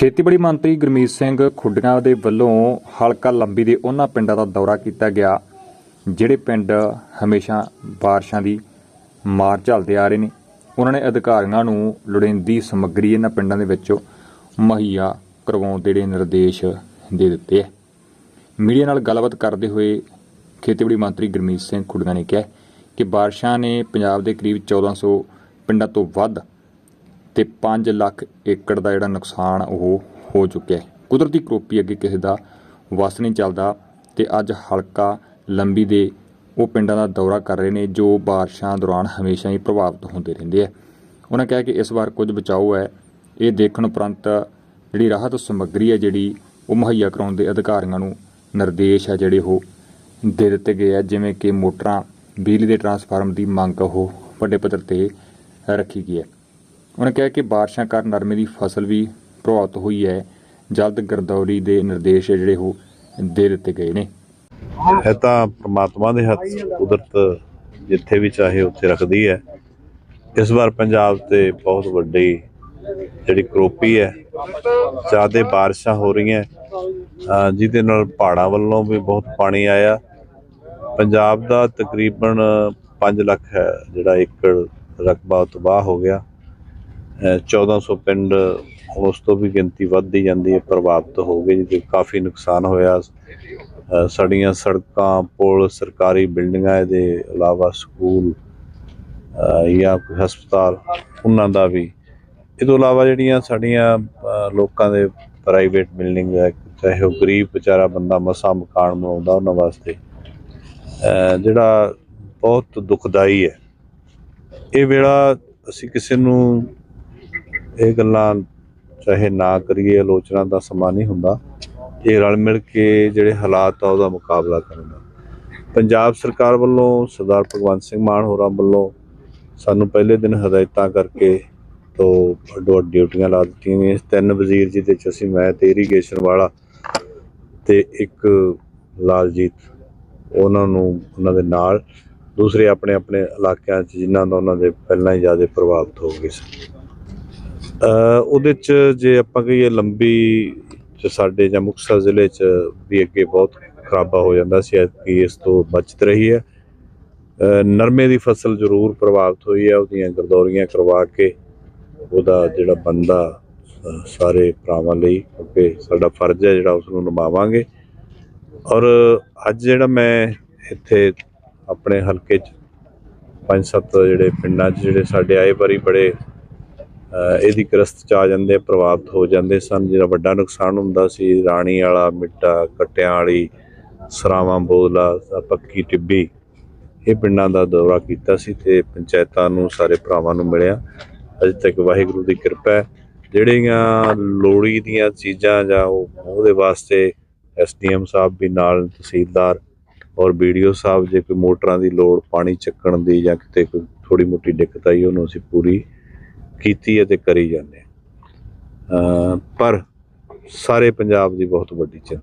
ਖੇਤੀਬਾੜੀ ਮੰਤਰੀ ਗੁਰਮੀਤ ਸਿੰਘ ਖੁੱਡੀਆਂ ਦੇ ਵੱਲੋਂ ਹਲਕਾ ਲੰਬੀ ਦੇ ਉਹਨਾਂ ਪਿੰਡਾਂ ਦਾ ਦੌਰਾ ਕੀਤਾ ਗਿਆ, ਜਿਹੜੇ ਪਿੰਡ ਹਮੇਸ਼ਾ ਬਾਰਿਸ਼ਾਂ ਦੀ ਮਾਰ ਝੱਲਦੇ ਆ ਰਹੇ ਨੇ। ਉਹਨਾਂ ਨੇ ਅਧਿਕਾਰੀਆਂ ਨੂੰ ਲੋੜੀਂਦੀ ਸਮੱਗਰੀ ਇਹਨਾਂ ਪਿੰਡਾਂ ਦੇ ਵਿੱਚੋਂ ਮੁਹੱਈਆ ਕਰਵਾਉਣ ਦੇ ਜਿਹੜੇ ਨਿਰਦੇਸ਼ ਦੇ ਦਿੱਤੇ ਹੈ ਮੀਡੀਆ ਨਾਲ ਗੱਲਬਾਤ ਕਰਦੇ ਹੋਏ ਖੇਤੀਬਾੜੀ ਮੰਤਰੀ ਗੁਰਮੀਤ ਸਿੰਘ ਖੁੱਡੀਆਂ ਨੇ ਕਿਹਾ ਕਿ ਬਾਰਿਸ਼ਾਂ ਨੇ ਪੰਜਾਬ ਦੇ ਕਰੀਬ 1400 ਪਿੰਡਾਂ ਤੋਂ ਵੱਧ ਤੇ 5 ਲੱਖ ਏਕੜ ਦਾ ਜਿਹੜਾ ਨੁਕਸਾਨ ਉਹ ਹੋ ਚੁੱਕਿਆ ਹੈ। ਕੁਦਰਤੀ ਕਰੋਪੀ ਅੱਗੇ ਕਿਸੇ ਦਾ ਵਸ ਨਹੀਂ ਚੱਲਦਾ ਤੇ ਅੱਜ ਹਲਕਾ ਲੰਬੀ ਦੇ ਉਹ ਪਿੰਡਾਂ ਦਾ ਦੌਰਾ ਕਰ ਰਹੇ ਨੇ ਜੋ ਬਾਰਿਸ਼ਾਂ ਦੌਰਾਨ ਹਮੇਸ਼ਾ ਹੀ ਪ੍ਰਭਾਵਿਤ ਹੁੰਦੇ ਰਹਿੰਦੇ ਆ। ਉਹਨਾਂ ਕਿਹਾ ਕਿ ਇਸ ਵਾਰ ਕੁਝ ਬਚਾਓ ਹੈ। ਇਹ ਦੇਖਣ ਉਪਰੰਤ ਜਿਹੜੀ ਰਾਹਤ ਸਮੱਗਰੀ ਹੈ, ਜਿਹੜੀ ਉਹ ਮੁਹੱਈਆ ਕਰਾਉਣ ਦੇ ਅਧਿਕਾਰੀਆਂ ਨੂੰ ਨਿਰਦੇਸ਼ ਹੈ, ਜਿਹੜੇ ਉਹ ਦੇ ਦਿੱਤੇ ਗਏ ਆ, ਜਿਵੇਂ ਕਿ ਮੋਟਰਾਂ, ਬਿਜਲੀ ਦੇ ਟਰਾਂਸਫਾਰਮ ਦੀ ਮੰਗ ਉਹ ਵੱਡੇ ਪੱਧਰ ਤੇ ਰੱਖੀ ਗਈ ਹੈ। ਉਹਨਾਂ ਕਿਹਾ ਕਿ ਬਾਰਿਸ਼ਾਂ ਕਾਰਨ ਨਰਮੇ ਦੀ ਫਸਲ ਵੀ ਪ੍ਰਭਾਵਿਤ ਹੋਈ ਹੈ। ਜਲਦ ਗਰਦੌਰੀ ਦੇ ਨਿਰਦੇਸ਼ ਜਿਹੜੇ ਉਹ ਦੇ ਦਿੱਤੇ ਗਏ ਨੇ। ਇਹ ਤਾਂ ਪ੍ਰਮਾਤਮਾ ਦੇ ਹੱਥ ਕੁਦਰਤ ਜਿੱਥੇ ਵੀ ਚਾਹੇ ਉੱਥੇ ਰੱਖਦੀ ਹੈ। ਇਸ ਵਾਰ ਪੰਜਾਬ ਤੇ ਬਹੁਤ ਵੱਡੀ ਜਿਹੜੀ ਕਰੋਪੀ ਹੈ, ਜ਼ਿਆਦਾ ਬਾਰਿਸ਼ਾਂ ਹੋ ਰਹੀਆਂ। ਜਿਹਦੇ ਨਾਲ ਪਹਾੜਾਂ ਵੱਲੋਂ ਵੀ ਬਹੁਤ ਪਾਣੀ ਆਇਆ। ਪੰਜਾਬ ਦਾ ਤਕਰੀਬਨ 5 ਲੱਖ ਹੈ ਜਿਹੜਾ ਏਕੜ ਰਕਬਾ ਤਬਾਹ ਹੋ ਗਿਆ। 1400 ਪਿੰਡ ਉਸ ਤੋਂ ਵੀ ਗਿਣਤੀ ਵੱਧਦੀ ਜਾਂਦੀ ਹੈ, ਪ੍ਰਭਾਵਿਤ ਹੋ ਗਏ ਜਿਹਦੇ ਕਾਫੀ ਨੁਕਸਾਨ ਹੋਇਆ। ਅਹ ਸਾਡੀਆਂ ਸੜਕਾਂ, ਪੁਲ, ਸਰਕਾਰੀ ਬਿਲਡਿੰਗਾਂ, ਇਹਦੇ ਇਲਾਵਾ ਸਕੂਲ ਜਾਂ ਕੋਈ ਹਸਪਤਾਲ, ਉਹਨਾਂ ਦਾ ਵੀ। ਇਹ ਤੋਂ ਇਲਾਵਾ ਜਿਹੜੀਆਂ ਸਾਡੀਆਂ ਲੋਕਾਂ ਦੇ ਪ੍ਰਾਈਵੇਟ ਬਿਲਡਿੰਗ ਹੈ, ਚਾਹੇ ਉਹ ਗਰੀਬ ਵਿਚਾਰਾ ਬੰਦਾ ਮਸਾ ਮਕਾਨ ਬਣਾਉਂਦਾ ਉਹਨਾਂ ਵਾਸਤੇ ਜਿਹੜਾ ਬਹੁਤ ਦੁਖਦਾਈ ਹੈ। ਇਹ ਵੇਲਾ ਅਸੀਂ ਕਿਸੇ ਨੂੰ ਇਹ ਗੱਲਾਂ ਚਾਹੇ ਨਾ ਕਰੀਏ, ਆਲੋਚਨਾ ਦਾ ਸਮਾਂ ਨਹੀਂ ਹੁੰਦਾ। ਇਹ ਰਲ ਮਿਲ ਕੇ ਜਿਹੜੇ ਹਾਲਾਤ ਆ, ਉਹਦਾ ਮੁਕਾਬਲਾ ਕਰਨ ਦਾ। ਪੰਜਾਬ ਸਰਕਾਰ ਵੱਲੋਂ ਸਰਦਾਰ ਭਗਵੰਤ ਸਿੰਘ ਮਾਨ ਹੋਰਾਂ ਵੱਲੋਂ ਸਾਨੂੰ ਪਹਿਲੇ ਦਿਨ ਹਦਾਇਤਾਂ ਕਰਕੇ ਤੋਂ ਅੱਡੋ ਅੱਡ ਡਿਊਟੀਆਂ ਲਾ ਦਿੱਤੀਆਂ ਗਈਆਂ। ਤਿੰਨ ਵਜ਼ੀਰ ਜਿਹਦੇ ਚ ਅਸੀਂ ਮੈਂ ਤੇ ਇਰੀਗੇਸ਼ਨ ਵਾਲਾ ਤੇ ਇੱਕ ਲਾਲਜੀਤ, ਉਹਨਾਂ ਨੂੰ, ਉਹਨਾਂ ਦੇ ਨਾਲ। ਦੂਸਰੇ ਆਪਣੇ ਆਪਣੇ ਇਲਾਕਿਆਂ 'ਚ ਜਿਨ੍ਹਾਂ ਦਾ ਉਹਨਾਂ ਦੇ ਪਹਿਲਾਂ ਹੀ ਜ਼ਿਆਦਾ ਪ੍ਰਭਾਵਿਤ ਹੋ ਗਏ ਸਨ ਉਹਦੇ 'ਚ ਜੇ ਆਪਾਂ ਕਹੀਏ ਲੰਬੀ ਚ ਸਾਡੇ ਜਾਂ ਮੁਕਤਸਰ ਜ਼ਿਲ੍ਹੇ 'ਚ ਵੀ ਅੱਗੇ ਬਹੁਤ ਖਰਾਬਾ ਹੋ ਜਾਂਦਾ ਸੀ ਕਿ ਇਸ ਤੋਂ ਬਚਤ ਰਹੀ ਹੈ। ਨਰਮੇ ਦੀ ਫਸਲ ਜ਼ਰੂਰ ਪ੍ਰਭਾਵਿਤ ਹੋਈ ਹੈ, ਉਹਦੀਆਂ ਗਰਦੌਰੀਆਂ ਕਰਵਾ ਕੇ ਉਹਦਾ ਜਿਹੜਾ ਬੰਦਾ ਸਾਰੇ ਭਰਾਵਾਂ ਲਈ ਅੱਗੇ ਸਾਡਾ ਫਰਜ਼ ਹੈ ਜਿਹੜਾ ਉਸ ਨੂੰ ਨਿਭਾਵਾਂਗੇ। ਔਰ ਅੱਜ ਜਿਹੜਾ ਮੈਂ ਇੱਥੇ ਆਪਣੇ ਹਲਕੇ 'ਚ ਪੰਜ ਸੱਤ ਜਿਹੜੇ ਪਿੰਡਾਂ 'ਚ ਜਿਹੜੇ ਸਾਡੇ ਆਏ ਵਾਰੀ ਬੜੇ ਇਹਦੀ ਗ੍ਰਸਤ ਚ ਆ ਜਾਂਦੇ, ਪ੍ਰਭਾਵਿਤ ਹੋ ਜਾਂਦੇ ਸਨ। ਜਿਹੜਾ ਵੱਡਾ ਨੁਕਸਾਨ ਹੁੰਦਾ ਸੀ, ਰਾਣੀ ਵਾਲਾ, ਮਿੱਟਾ, ਕਟਿਆਂ ਵਾਲੀ, ਸਰਾਵਾਂ ਬੋਦਲਾ ਪੱਕੀ ਟਿੱਬੀ, ਇਹ ਪਿੰਡਾਂ ਦਾ ਦੌਰਾ ਕੀਤਾ ਸੀ ਤੇ ਪੰਚਾਇਤਾਂ ਨੂੰ, ਸਾਰੇ ਭਰਾਵਾਂ ਨੂੰ ਮਿਲਿਆ। ਅਜੇ ਤੱਕ ਵਾਹਿਗੁਰੂ ਦੀ ਕਿਰਪਾ ਹੈ। ਜਿਹੜੀਆਂ ਲੋੜੀ ਦੀਆਂ ਚੀਜ਼ਾਂ ਜਾਂ ਉਹਦੇ ਵਾਸਤੇ ਐਸਡੀਐਮ ਸਾਹਿਬ ਵੀ ਨਾਲ ਤਹਿਸੀਲਦਾਰ ਔਰ ਵੀਡੀਓ ਸਾਹਿਬ, ਜੇ ਕੋਈ ਮੋਟਰਾਂ ਦੀ ਲੋੜ, ਪਾਣੀ ਚੱਕਣ ਦੀ ਜਾਂ ਕਿਤੇ ਕੋਈ ਥੋੜੀ ਮੋਟੀ ਦਿੱਕਤ ਆਈ, ਉਹਨੂੰ ਅਸੀਂ ਪੂਰੀ ਕੀਤੀ ਹੈ ਤੇ ਕਰੀ ਜਾਂਦੇ ਪਰ ਸਾਰੇ ਪੰਜਾਬ ਦੀ ਬਹੁਤ ਵੱਡੀ ਚਿੰਤਾ